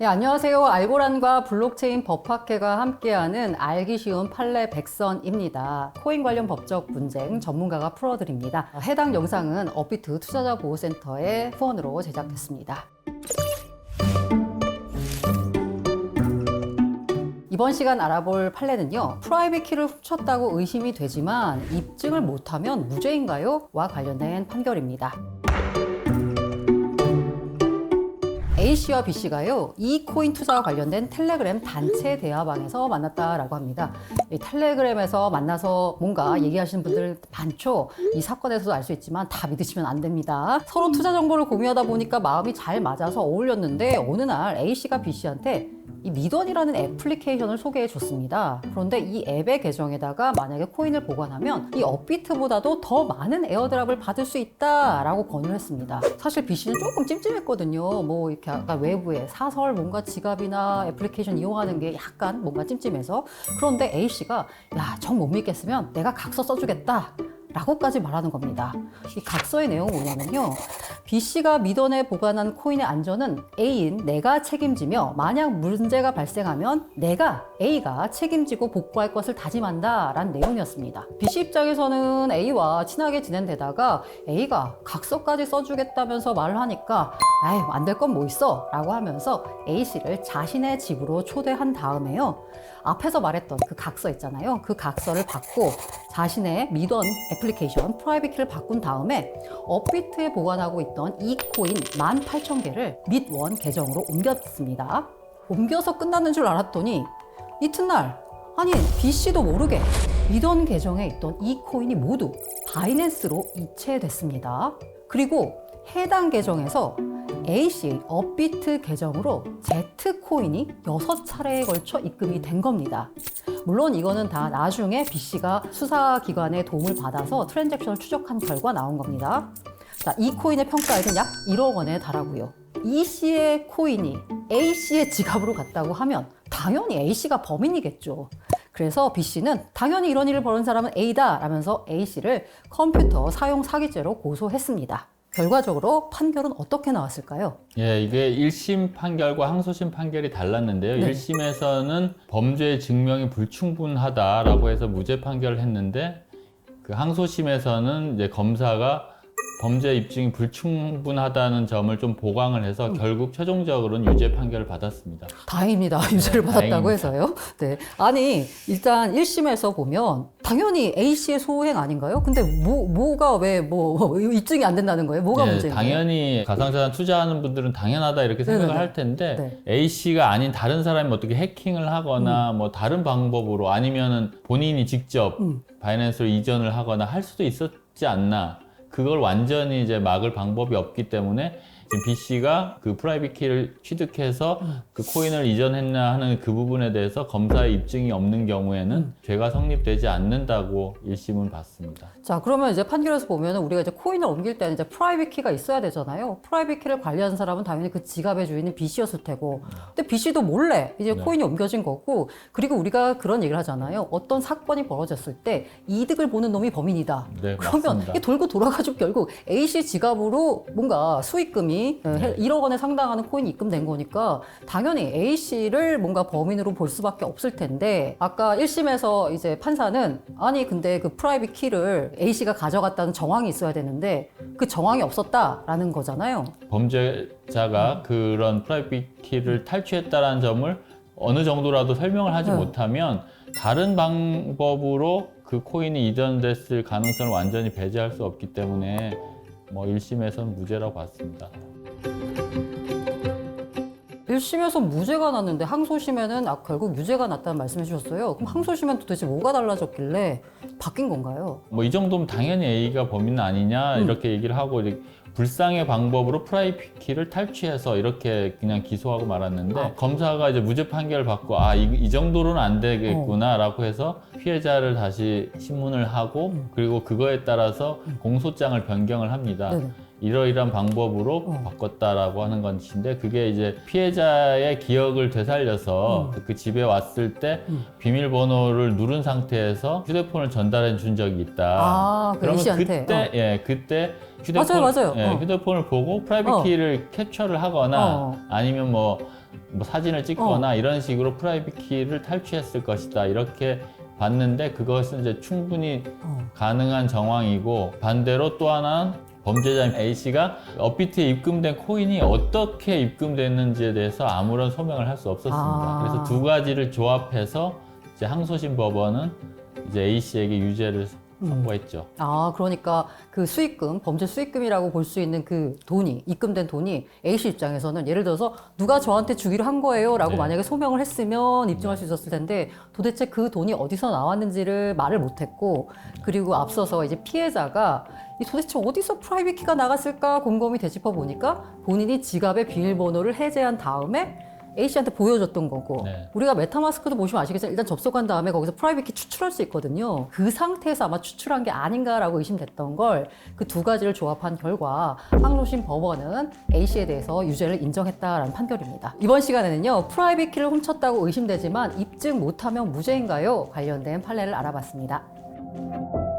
네, 안녕하세요. 알고란과 블록체인 법학회가 함께하는 알기 쉬운 판례 백선입니다. 코인 관련 법적 분쟁 전문가가 풀어드립니다. 해당 영상은 업비트 투자자 보호센터의 후원으로 제작됐습니다. 이번 시간 알아볼 판례는요. 프라이빗 키를 훔쳤다고 의심이 되지만 입증을 못하면 무죄인가요? 와 관련된 판결입니다. A씨와 B씨가요, 이 코인 투자와 관련된 텔레그램 단체 대화방에서 만났다라고 합니다. 이 텔레그램에서 만나서 뭔가 얘기하시는 분들 많죠? 이 사건에서도 알 수 있지만 다 믿으시면 안 됩니다. 서로 투자 정보를 공유하다 보니까 마음이 잘 맞아서 어울렸는데 어느 날 A씨가 B씨한테 이 미던이라는 애플리케이션을 소개해 줬습니다. 그런데 이 앱의 계정에다가 만약에 코인을 보관하면 이 업비트보다도 더 많은 에어드랍을 받을 수 있다라고 권유를 했습니다. 사실 B씨는 조금 찜찜했거든요. 뭐 이렇게 약간 외부에 사설 뭔가 지갑이나 애플리케이션 이용하는 게 약간 뭔가 찜찜해서 그런데 A씨가 야, 정 못 믿겠으면 내가 각서 써주겠다. 라고까지 말하는 겁니다. 이 각서의 내용은 뭐냐면요. B씨가 미던에 보관한 코인의 안전은 A인 내가 책임지며 만약 문제가 발생하면 내가 A가 책임지고 복구할 것을 다짐한다 라는 내용이었습니다. B씨 입장에서는 A와 친하게 지낸 데다가 A가 각서까지 써주겠다면서 말을 하니까 아유 안 될 건 뭐 있어 라고 하면서 A씨를 자신의 집으로 초대한 다음에요. 앞에서 말했던 그 각서 있잖아요. 그 각서를 받고 자신의 미던 애플리케이션 프라이빗 키를 바꾼 다음에 업비트에 보관하고 있던 이 코인 18,000개를 밑원 계정으로 옮겼습니다. 옮겨서 끝나는 줄 알았더니 이튿날 아니 B씨도 모르게 미던 계정에 있던 이 코인이 모두 바이낸스로 이체됐습니다. 그리고 해당 계정에서 A씨 업비트 계정으로 Z코인이 6차례에 걸쳐 입금이 된 겁니다. 물론 이거는 다 나중에 B씨가 수사기관의 도움을 받아서 트랜잭션을 추적한 결과 나온 겁니다. 자, 이 코인의 평가액은 약 1억 원에 달하고요. 이 씨의 코인이 A 씨의 지갑으로 갔다고 하면 당연히 A 씨가 범인이겠죠. 그래서 B 씨는 당연히 이런 일을 벌인 사람은 A다 라면서 A 씨를 컴퓨터 사용 사기죄로 고소했습니다. 결과적으로 판결은 어떻게 나왔을까요? 예, 이게 1심 판결과 항소심 판결이 달랐는데요. 네. 1심에서는 범죄 증명이 불충분하다라고 해서 무죄 판결을 했는데 그 항소심에서는 이제 검사가 범죄 입증이 불충분하다는 점을 좀 보강을 해서 음. 결국 최종적으로는 유죄 판결을 받았습니다. 다행입니다. 유죄를 받았다고 네, 다행입니다. 해서요. 네. 아니, 일단 1심에서 보면 당연히 A씨의 소행 아닌가요? 근데 뭐, 뭐가 왜 뭐 입증이 안 된다는 거예요? 뭐가 예, 문제인가요? 당연히 가상자산 투자하는 분들은 당연하다 이렇게 생각을 네네네. 할 텐데 네. A 씨가 아닌 다른 사람이 어떻게 해킹을 음. 하거나 뭐 다른 방법으로 아니면은 본인이 직접 음. 바이낸스로 이전을 하거나 할 수도 있었지 않나. 그걸 완전히 이제 막을 방법이 없기 때문에 지금 B 씨가 그 프라이빗 키를 취득해서 음. 그 코인을 이전했나 하는 그 부분에 대해서 검사의 입증이 없는 경우에는 음. 죄가 성립되지 않는다고 1심은 봤습니다. 자, 그러면 이제 판결에서 보면 우리가 이제 코인을 옮길 때는 이제 프라이빗 키가 있어야 되잖아요. 프라이빗 키를 관리하는 사람은 당연히 그 지갑의 주인은 B 씨였을 테고. 근데 B 씨도 몰래 이제 네. 코인이 옮겨진 거고. 그리고 우리가 그런 얘기를 하잖아요. 어떤 사건이 벌어졌을 때 이득을 보는 놈이 범인이다. 네, 그러면 맞습니다. 이게 돌고 돌아가지고 결국 A 씨 지갑으로 뭔가 수익금이 네. 1억 원에 상당하는 코인이 입금된 거니까 당연히 A 씨를 뭔가 범인으로 볼 수밖에 없을 텐데 아까 1심에서 이제 판사는 아니 근데 그 프라이빗 키를 A 씨가 가져갔다는 정황이 있어야 되는데 그 정황이 없었다라는 거잖아요. 범죄자가 그런 프라이빗 키를 탈취했다라는 점을 어느 정도라도 설명을 하지 네. 못하면 다른 방법으로 그 코인이 이전됐을 가능성을 완전히 배제할 수 없기 때문에 뭐 1심에서는 무죄라고 봤습니다. 1심에서 무죄가 났는데 항소심에는 아, 결국 유죄가 났다는 말씀해 주셨어요. 그럼 항소심엔 도대체 뭐가 달라졌길래 바뀐 건가요? 뭐 이 정도면 당연히 A가 범인은 아니냐 음. 이렇게 얘기를 하고 이제 불상의 방법으로 프라이빗 키를 탈취해서 이렇게 그냥 기소하고 말았는데 아. 검사가 이제 무죄 판결을 받고 아이 정도로는 안 되겠구나라고 해서 피해자를 다시 신문을 하고 음. 그리고 그거에 따라서 공소장을 변경을 합니다. 네네. 이러이러한 방법으로 어. 바꿨다라고 하는 것인데 그게 이제 피해자의 기억을 되살려서 그 집에 왔을 때 음. 비밀번호를 누른 상태에서 휴대폰을 전달해 준 적이 있다. 아, 그 그러면. 그때 어. 예 그때 휴대폰 맞아요, 맞아요. 예, 어. 휴대폰을 보고 프라이빗 어. 키를 캡처를 하거나 어. 아니면 뭐 뭐 사진을 찍거나 이런 식으로 프라이빗 키를 탈취했을 것이다 이렇게 봤는데 그것은 이제 충분히 어. 가능한 정황이고 반대로 또 하나는 범죄자인 A 씨가 업비트에 입금된 코인이 어떻게 입금됐는지에 대해서 아무런 소명을 할 수 없었습니다. 아. 그래서 두 가지를 조합해서 이제 항소심 법원은 이제 A 씨에게 유죄를 선고했죠. 아, 그러니까 그 수익금, 범죄 수익금이라고 볼 수 있는 그 돈이, 입금된 돈이 A씨 입장에서는 예를 들어서 누가 저한테 주기로 한 거예요 라고 네. 만약에 소명을 했으면 입증할 수 있었을 텐데 도대체 그 돈이 어디서 나왔는지를 말을 못했고 그리고 앞서서 이제 피해자가 이 도대체 어디서 프라이빗 키가 나갔을까 곰곰이 되짚어 보니까 본인이 지갑의 비밀번호를 해제한 다음에 A씨한테 보여줬던 거고 네. 우리가 메타마스크도 보시면 아시겠지만 일단 접속한 다음에 거기서 프라이빗 키 추출할 수 있거든요. 그 상태에서 아마 추출한 게 아닌가라고 의심됐던 걸 그 두 가지를 조합한 결과 항소심 법원은 A씨에 대해서 유죄를 인정했다라는 판결입니다. 이번 시간에는요. 프라이빗 키를 훔쳤다고 의심되지만 입증 못하면 무죄인가요? 관련된 판례를 알아봤습니다.